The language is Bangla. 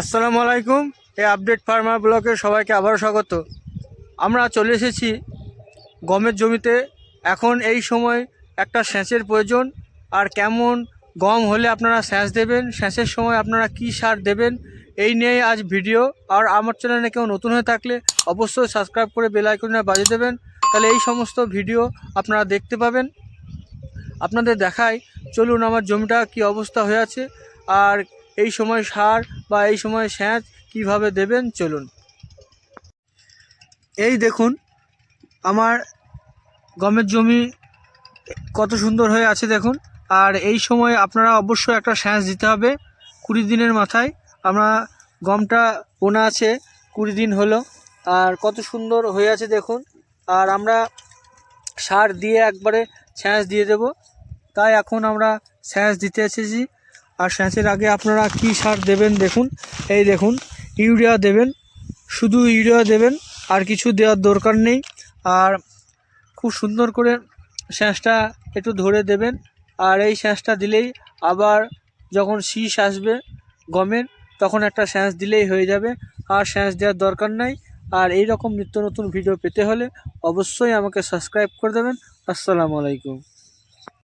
আসসালামু আলাইকুম এই আপডেট ফার্মার ব্লকে সবাইকে আবারও স্বাগত। আমরা চলে এসেছি গমের জমিতে। এখন এই সময় একটা সেচের প্রয়োজন, আর কেমন গম হলে আপনারা সেচ দেবেন, সেচের সময় আপনারা কি সার দেবেন, এই নিয়ে আজ ভিডিও। আর আমার চ্যানেলে কেউ নতুন হয়ে থাকলে অবশ্যই সাবস্ক্রাইব করে বেল আইকনে বাজিয়ে দেবেন। তাহলে এই সমস্ত ভিডিও আপনারা দেখতে পাবেন। আপনাদের দেখাই, চলুন আমার জমিটা কি অবস্থা হয়ে আছে, আর এই সময় সার বা এই সময় সেচ কীভাবে দেবেন? চলুন। এই দেখুন, আমার গমের জমি কত সুন্দর হয়ে আছে দেখুন। আর এই সময় আপনারা অবশ্যই একটা সেচ দিতে হবে। কুড়ি দিনের মাথায় আমরা গমটা বোনা আছে, কুড়ি দিন হলো। আর কত সুন্দর হয়ে আছে দেখুন। আর আমরা সার দিয়ে একবারে সেচ দিয়ে দেব। তাই এখন আমরা সেচ দিতে এসেছি। আর স্যাঁচের আগে আপনারা কি সার দেবেন দেখুন। এই দেখুন, ইউরিয়া দেবেন, শুধু ইউরিয়া দেবেন, আর কিছু দেওয়ার দরকার নেই। আর খুব সুন্দর করে সেচটা একটু ধরে দেবেন। আর এই সেচটা দিলেই আবার যখন শীষ আসবে গমের তখন একটা সেচ দিলেই হয়ে যাবে। আর সেচ দেওয়ার দরকার নাই। আর এই রকম নিত্য নতুন ভিডিও পেতে হলে অবশ্যই আমাকে সাবস্ক্রাইব করে দেবেন। আসসালামু আলাইকুম।